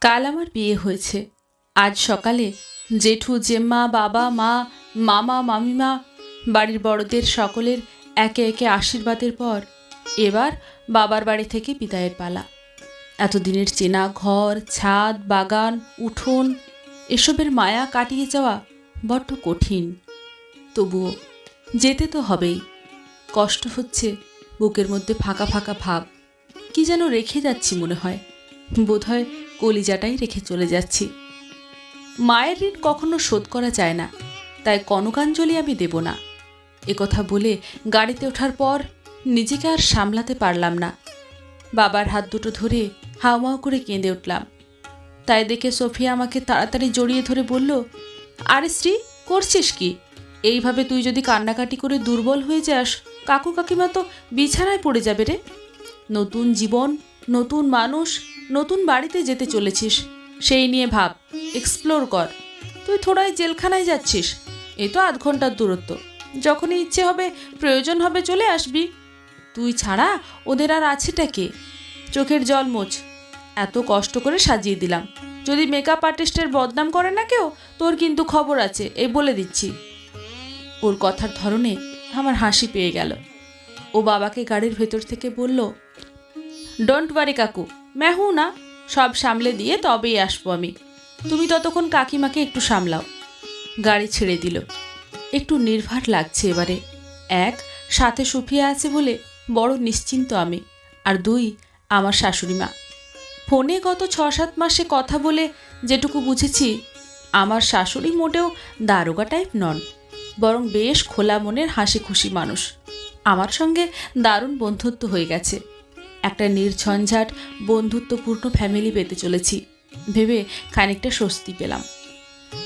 কাল আমার বিয়ে হয়েছে। আজ সকালে জেঠু, জেম্মা, বাবা, মা, মামা, মামিমা, বাড়ির বড়দের সকলের একে একে আশীর্বাদের পর এবার বাবার বাড়ি থেকে বিদায়ের পালা। এতদিনের চেনা ঘর, ছাদ, বাগান, উঠোন, এসবের মায়া কাটিয়ে যাওয়া বড্ড কঠিন। তবুও যেতে তো হবেই। কষ্ট হচ্ছে বুকের মধ্যে ফাঁকা ফাঁকা ভাব। কি যেন রেখে যাচ্ছি মনে হয়। বোধহয় কলিজাটাই রেখে চলে যাচ্ছি। মায়ের ঋণ কখনো শোধ করা যায় না, তাই কনকাঞ্জলি আমি দেব না। কথা বলে গাড়িতে ওঠার পর নিজেকে আর সামলাতে পারলাম না। বাবার হাত দুটো ধরে হাওমাও করে কেঁদে উঠলাম। তাই দেখে সোফিয়া আমাকে তাড়াতাড়ি জড়িয়ে ধরে বলল, আরে শ্রী করছিস কি? এইভাবে তুই যদি কান্নাকাটি করে দুর্বল হয়ে যাস, কাকু কাকিমা তো বিছানায় পড়ে যাবে রে। নতুন জীবন, নতুন মানুষ নতুন বাড়িতে যেতে চলেছিস। সেই নিয়ে ভাব এক্সপ্লোর কর। তুই থোড়াই জেলখানায় যাচ্ছিস। এ তো আধ ঘণ্টার দূরত্ব। যখনই ইচ্ছে হবে, প্রয়োজন হবে চলে আসবি। তুই ছাড়া ওদের আর আছেটা কে? চোখের জল মোচ এত কষ্ট করে সাজিয়ে দিলাম। যদি মেকআপ আর্টিস্টের বদনাম করে না কেউ, তোর কিন্তু খবর আছে, এ বলে দিচ্ছি। ওর কথার ধরনে আমার হাসি পেয়ে গেল। ও বাবাকে গাড়ির ভেতর থেকে বলল ডোন্ট ওয়ারি কাকু। ম্যাহু না, সব সামলে দিয়ে তবেই আসব আমি। তুমি ততক্ষণ কাকিমাকে একটু সামলাও। গাড়ি ছেড়ে দিল। একটু নির্ভার লাগছে এবারে। এক, সাথে সুফিয়া আছে বলে বড় নিশ্চিন্ত আমি। আর দুই, আমার শাশুড়ি মা। ফোনে গত ছ সাত মাসে কথা বলে যেটুকু বুঝেছি, আমার শাশুড়ি মোটেও দারোগা টাইপ নন। বরং বেশ খোলা মনের হাসি খুশি মানুষ। আমার সঙ্গে দারুণ বন্ধুত্ব হয়ে গেছে। একটা নির্ঝঞ্ঝাট, বন্ধুত্বপূর্ণ ফ্যামিলি পেতে চলেছি। ভেবে খানিকটা স্বস্তি পেলাম।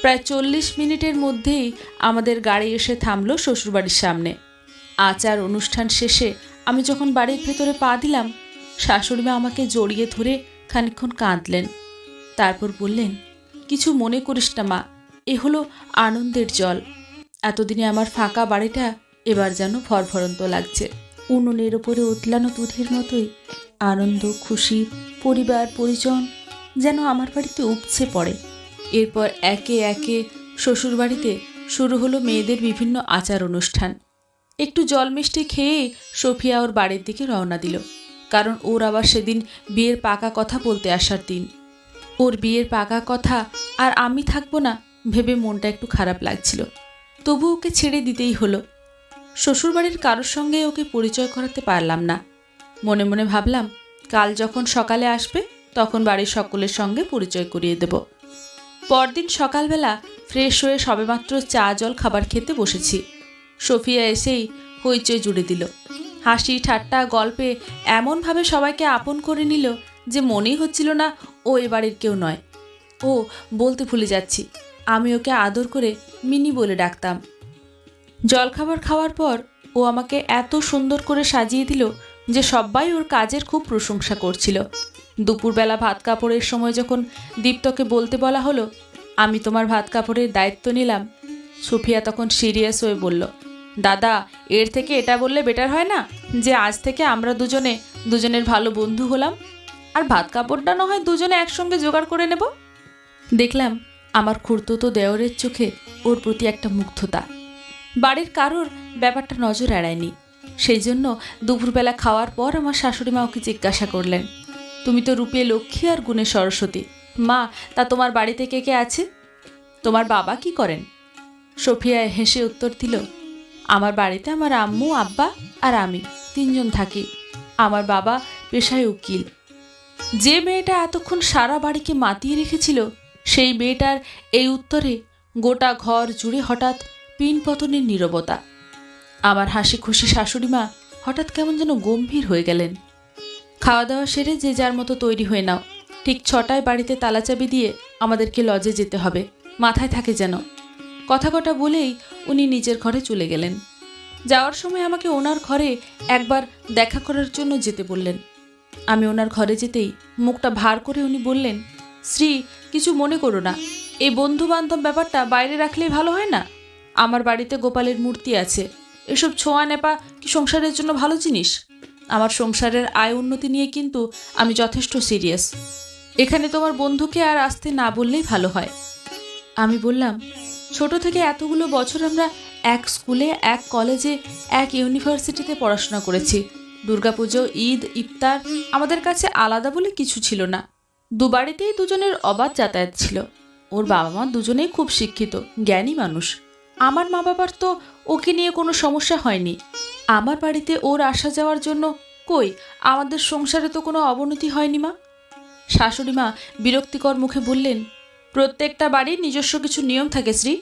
প্রায় চল্লিশ মিনিটের মধ্যেই আমাদের গাড়ি এসে থামলো শ্বশুরবাড়ির সামনে। আচার অনুষ্ঠান শেষে আমি যখন বাড়ির ভেতরে পা দিলাম, শাশুড়িমা আমাকে জড়িয়ে ধরে খানিকক্ষণ কাঁদলেন। তারপর বললেন, কিছু মনে করিস না মা, এ হলো আনন্দের জল। এতদিনে আমার ফাঁকা বাড়িটা এবার যেন ভরভরন্ত লাগছে। উনুনের ওপরে উতলানো দুধের মতোই। আনন্দ, খুশি, পরিবার, পরিজন যেন আমার বাড়িতে উপচে পড়ে। এরপর একে একে শ্বশুরবাড়িতে শুরু হলো মেয়েদের বিভিন্ন আচার অনুষ্ঠান। একটু জল মিষ্টি খেয়ে সোফিয়া ওর বাড়ির দিকে রওনা দিল, কারণ ওর আবার সেদিন বিয়ের পাকা কথা বলতে আসার দিন। ওর বিয়ের পাকা কথা আর আমি থাকব না ভেবে মনটা একটু খারাপ লাগছিল। তবু ওকে ছেড়ে দিতেই হলো। শ্বশুরবাড়ির কারোর সঙ্গে ওকে পরিচয় করাতে পারলাম না। মনে মনে ভাবলাম, কাল যখন সকালে আসবে, তখন বাড়ির সকলের সঙ্গে পরিচয় করিয়ে দেব। পরদিন সকালবেলা ফ্রেশ হয়ে সবেমাত্র চা, জল, খাবার খেতে বসেছি। সফিয়া এসেই হইচই জুড়ে দিল। হাসি, ঠাট্টা, গল্পে এমনভাবে সবাইকে আপন করে নিল যে মনেই হচ্ছিল না ও এ বাড়ির কেউ নয়। ও বলতে ভুলে যাচ্ছি, আমি ওকে আদর করে মিনি বলে ডাকতাম। জলখাবার খাওয়ার পর ও আমাকে এত সুন্দর করে সাজিয়ে দিল যে সবাই ওর কাজের খুব প্রশংসা করছিল। দুপুরবেলা ভাত কাপড়ের সময় যখন দীপ্তকে বলতে বলা হলো, আমি তোমার ভাত কাপড়ের দায়িত্ব নিলাম, সুফিয়া তখন সিরিয়াস হয়ে বলল, দাদা, এর থেকে এটা বললে বেটার হয় না যে আজ থেকে আমরা দুজনে, দুজনের ভালো বন্ধু হলাম? আর ভাত কাপড়টা না হয় দুজনে একসঙ্গে জোগাড় করে নেব? দেখলাম আমার খুঁড়তো দেওরের চোখে ওর প্রতি একটা মুগ্ধতা। বাড়ির কারোর ব্যাপারটা নজর এড়ায়নি। সেই জন্য দুপুরবেলা খাওয়ার পর আমার শাশুড়ি মা ওকে জিজ্ঞাসা করলেন, তুমি তো রূপে লক্ষ্মী আর গুণে সরস্বতী। মা, তা তোমার বাড়িতে কে কে আছে? তোমার বাবা কি করেন? সোফিয়া হেসে উত্তর দিল, আমার বাড়িতে আমার আম্মু, আব্বা আর আমি, তিনজন থাকি। আমার বাবা পেশায় উকিল। যে মেয়েটা এতক্ষণ সারা বাড়িকে মাতিয়ে রেখেছিল, সেই মেয়েটার এই উত্তরে গোটা ঘর জুড়ে হঠাৎ পিনপতনের নীরবতা। আমার হাসি খুশি শাশুড়ি মা হঠাৎ কেমন যেন গম্ভীর হয়ে গেলেন। খাওয়া দাওয়া সেরে যে যার মতো তৈরি হয়ে নাও। ঠিক ছটায় বাড়িতে তালাচাবি দিয়ে আমাদেরকে লজে যেতে হবে। মাথায় থাকে যেন। কথা কটা বলেই উনি নিজের ঘরে চলে গেলেন। যাওয়ার সময় আমাকে ওনার ঘরে একবার দেখা করার জন্য যেতে বললেন। আমি ওনার ঘরে যেতেই মুখটা ভার করে উনি বললেন, শ্রী, কিছু মনে করো না। এই বন্ধু বান্ধব ব্যাপারটা বাইরে রাখলেই ভালো হয় না? আমার বাড়িতে গোপালের মূর্তি আছে। এসব ছোঁয়া নেপা কি সংসারের জন্য ভালো জিনিস? আমার সংসারের আয় উন্নতি নিয়ে কিন্তু আমি যথেষ্ট সিরিয়াস। এখানে তোমার বন্ধুকে আর আসতে না বললেই ভালো হয়। আমি বললাম, ছোট থেকে এতগুলো বছর আমরা এক স্কুলে, এক কলেজে, এক ইউনিভার্সিটিতে পড়াশোনা করেছি। দুর্গাপুজো, ঈদ, ইফতার আমাদের কাছে আলাদা বলে কিছু ছিল না। দুবাড়িতেই দুজনের অবাধ যাতায়াত ছিল। ওর বাবা মা দুজনেই খুব শিক্ষিত, জ্ঞানী মানুষ। আমার মা বাবার তো ওকে নিয়ে কোনো সমস্যা হয়নি। আমার বাড়িতে ওর আসা যাওয়ার জন্য কই? আমাদের সংসারে তো কোনো অবনতি হয়নি মা। শাশুড়ি মা বিরক্তিকর মুখে বললেন, প্রত্যেকটা বাড়ির নিজস্ব কিছু নিয়ম থাকে শ্রী।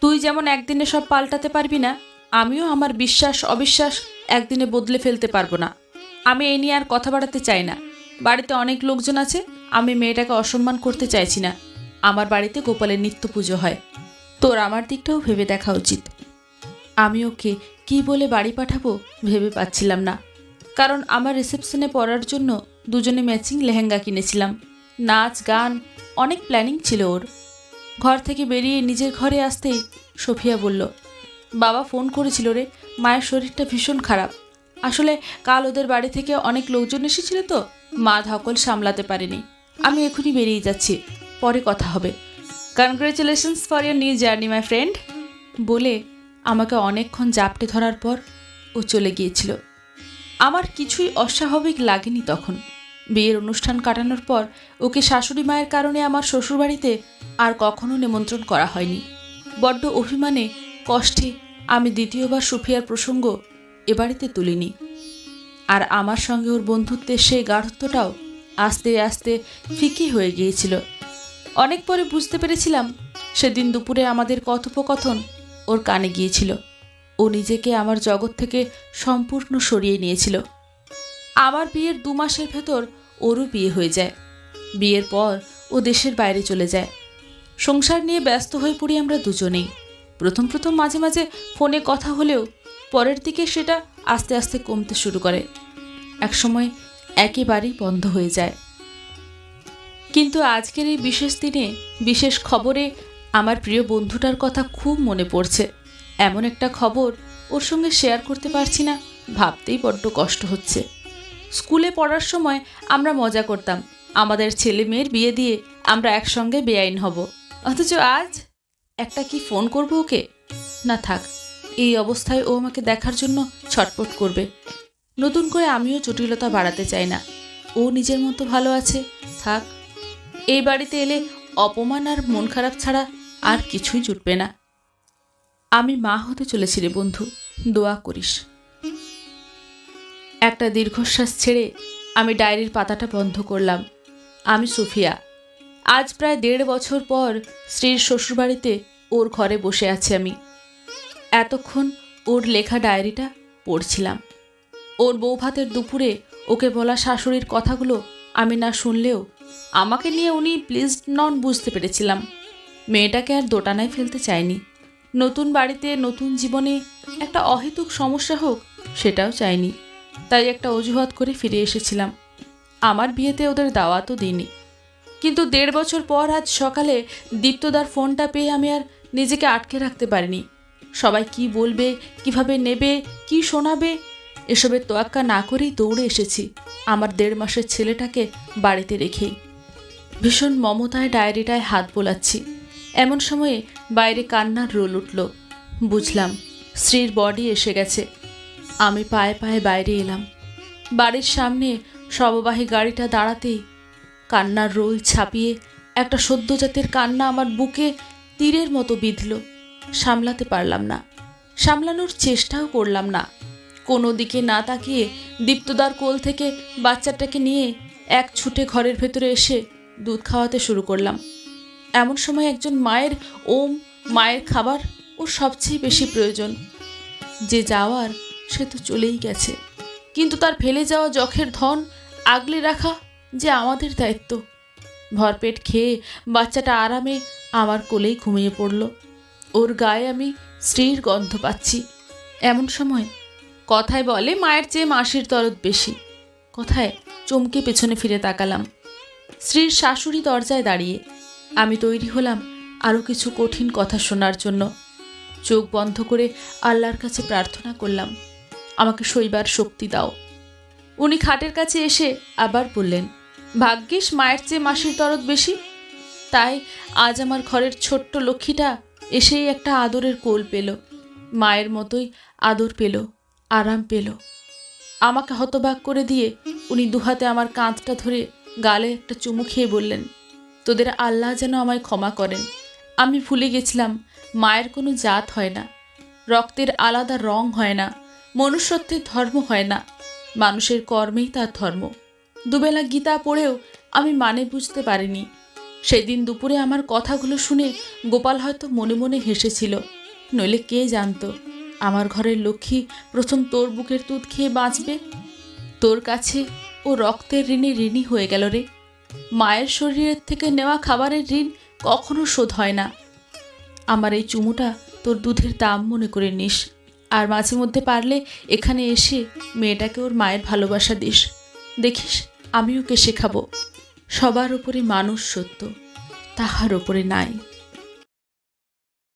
তুই যেমন একদিনে সব পাল্টাতে পারবি না, আমিও আমার বিশ্বাস, অবিশ্বাস একদিনে বদলে ফেলতে পারব না। আমি এই নিয়ে আর কথা বাড়াতে চাই না। বাড়িতে অনেক লোকজন আছে, আমি মেয়েটাকে অসম্মান করতে চাইছি না। আমার বাড়িতে গোপালের নিত্য পুজো হয়। তোর আমার দিকটাও ভেবে দেখা উচিত। আমি ওকে কি বলে বাড়ি পাঠাবো ভেবে পাচ্ছিলাম না। কারণ আমার রিসেপশনে পড়ার জন্য দুজনে ম্যাচিং লেহেঙ্গা কিনেছিলাম। নাচ, গান, অনেক প্ল্যানিং ছিল ওর। ঘর থেকে বেরিয়ে নিজের ঘরে আসতেই সোফিয়া বলল, বাবা ফোন করেছিল রে, মায়ের শরীরটা ভীষণ খারাপ। আসলে কাল ওদের বাড়ি থেকে অনেক লোকজন এসেছিল তো, মা ধকল সামলাতে পারেনি। আমি এখনই বেরিয়ে যাচ্ছি, পরে কথা হবে। Congratulations for year new journey my friend বলে আমাকে অনেকক্ষণ জাপটে ধরার পর ও চলে গিয়েছিল। আমার কিছুই অস্বাভাবিক লাগেনি তখন। বিয়ের অনুষ্ঠান কাটানোর পর ওকে শাশুড়ি মায়ের কারণে আমার শ্বশুরবাড়িতে আর কখনো নিমন্ত্রণ করা হয়নি। বড্ড অভিমানে, কষ্টে আমি দ্বিতীয়বার সুফিয়ার প্রসঙ্গ এ বাড়িতে তুলিনি। আর আমার সঙ্গে ওর বন্ধুত্বের সেই গাঢ়ত্বটাও আস্তে আস্তে ফিকে হয়ে গিয়েছিল। অনেক পরে বুঝতে পেরেছিলাম, সেদিন দুপুরে আমাদের কথোপকথন ওর কানে গিয়েছিল। ও নিজেকে আমার জগৎ থেকে সম্পূর্ণ সরিয়ে নিয়েছিল। আমার বিয়ের দু মাসের ভেতর ওরও বিয়ে হয়ে যায়। বিয়ের পর ও দেশের বাইরে চলে যায়। সংসার নিয়ে ব্যস্ত হয়ে পড়ি আমরা দুজনেই। প্রথম প্রথম মাঝে মাঝে ফোনে কথা হলেও পরের দিকে সেটা আস্তে আস্তে কমতে শুরু করে। একসময় একেবারেই বন্ধ হয়ে যায়। কিন্তু আজকের এই বিশেষ দিনে, বিশেষ খবরে আমার প্রিয় বন্ধুটার কথা খুব মনে পড়ছে। এমন একটা খবর ওর সঙ্গে শেয়ার করতে পারছি না, ভাবতেই বড্ড কষ্ট হচ্ছে। স্কুলে পড়ার সময় আমরা মজা করতাম। আমাদের ছেলে মেয়ের বিয়ে দিয়ে আমরা একসঙ্গে বেআইন হব। অথচ আজ একটা কি ফোন করব ওকে? না থাক, এই অবস্থায় ও আমাকে দেখার জন্য ছটপট করবে। নতুন করে আমিও জটিলতা বাড়াতে চাই না। ও নিজের মতো ভালো আছে, থাক। এই বাড়িতে এলে অপমান আর মন খারাপ ছাড়া আর কিছুই জুটবে না। আমি মা হতে চলেছি রে বন্ধু, দোয়া করিস। একটা দীর্ঘশ্বাস ছেড়ে আমি ডায়েরির পাতাটা বন্ধ করলাম। আমি সুফিয়া। আজ প্রায় দেড় বছর পর স্ত্রীর শ্বশুরবাড়িতে ওর ঘরে বসে আছি আমি। এতক্ষণ ওর লেখা ডায়েরিটা পড়ছিলাম। ওর বৌভাতের দুপুরে ওকে বলা শাশুড়ির কথাগুলো আমি না শুনলেও আমাকে নিয়ে উনি প্লিজ নন বুঝতে পেরেছিলাম। মেয়েটাকে আর দোটানায় ফেলতে চাইনি নতুন বাড়িতে, নতুন জীবনে একটা অহেতুক সমস্যা হোক, সেটাও চাইনি। তাই একটা অজুহাত করে ফিরে এসেছিলাম। আমার বিয়েতে ওদের দাওয়াতও দিইনি। কিন্তু দেড় বছর পর আজ সকালে দীপ্তদার ফোনটা পেয়ে আমি আর নিজেকে আটকে রাখতে পারিনি। সবাই কি বলবে, কীভাবে নেবে, কি শোনাবে, এসবের তোয়াক্কা না করেই দৌড়ে এসেছি। আমার দেড় মাসের ছেলেটাকে বাড়িতে রেখেই। ভীষণ মমতায় ডায়েরিটায় হাত বোলাচ্ছি। এমন সময়ে বাইরে কান্নার রোল উঠল। বুঝলাম, স্ত্রীর বডি এসে গেছে। আমি পায়ে পায়ে বাইরে এলাম। বাড়ির সামনে শববাহী গাড়িটা দাঁড়াতেই কান্নার রোল ছাপিয়ে একটা সদ্যজাতের কান্না আমার বুকে তীরের মতো বিঁধল। সামলাতে পারলাম না। সামলানোর চেষ্টাও করলাম না। কোনো দিকে না তাকিয়ে দীপ্তদার কোল থেকে বাচ্চাটাকে নিয়ে এক ছুটে ঘরের ভেতরে এসে দুধ খাওয়াতে শুরু করলাম। এমন সময় একজন মায়ের ওম, মায়ের খাবার ও সবচেয়ে বেশি প্রয়োজন। যে যাওয়ার, সে তো চলেই গেছে। কিন্তু তার ফেলে যাওয়া যখের ধন আগলে রাখা যে আমাদের দায়িত্ব। ভরপেট খেয়ে বাচ্চাটা আরামে আমার কোলেই ঘুমিয়ে পড়ল। ওর গায়ে আমি স্ত্রীর গন্ধ পাচ্ছি। এমন সময় কথায় বলে মায়ের চেয়ে মাসির দরদ বেশি। কথায় চমকে পেছনে ফিরে তাকালাম। স্ত্রীর শাশুড়ি দরজায় দাঁড়িয়ে, আমি তৈরি হলাম আরও কিছু কঠিন কথা শোনার জন্য। চোখ বন্ধ করে আল্লাহর কাছে প্রার্থনা করলাম, আমাকে শৈবার শক্তি দাও। উনি খাটের কাছে এসে আবার বললেন, ভাগ্যিস মায়ের চেয়ে মাসির দরদ বেশি। তাই আজ আমার ঘরের ছোট্ট লক্ষ্মীটা এসেই একটা আদরের কোল পেল, মায়ের মতোই আদর পেল, আরাম পেল। আমাকে হতবাক করে দিয়ে উনি দুহাতে আমার কাঁধটা ধরে গালে একটা চুমু খেয়ে বললেন, তোদের আল্লাহ যেন আমায় ক্ষমা করেন। আমি ভুলে গেছিলাম, মায়ের কোনো জাত হয় না। রক্তের আলাদা রং হয় না, মনুষ্যত্বের ধর্ম হয় না। মানুষের কর্মেই তার ধর্ম। দুবেলা গীতা পড়েও আমি মানে বুঝতে পারিনি। সেদিন দুপুরে আমার কথাগুলো শুনে গোপাল হয়তো মনে মনে হেসেছিল। নইলে কে জানতো, আমার ঘরের লক্ষ্মী প্রথম তোর বুকের দুধ খেয়ে বাঁচবে? তোর কাছে ও রক্তের ঋণে ঋণী হয়ে গেল রে। মায়ের শরীরের থেকে নেওয়া খাবারের ঋণ কখনো শোধ হয় না। আমার এই চুমুটা তোর দুধের দাম মনে করে নিস। আর মাঝে মধ্যে পারলে এখানে এসে মেয়েটাকে ওর মায়ের ভালোবাসা দিস। দেখিস আমি ওকে শেখাবো। সবার ওপরে মানুষ সত্য, তাহার ওপরে নাই।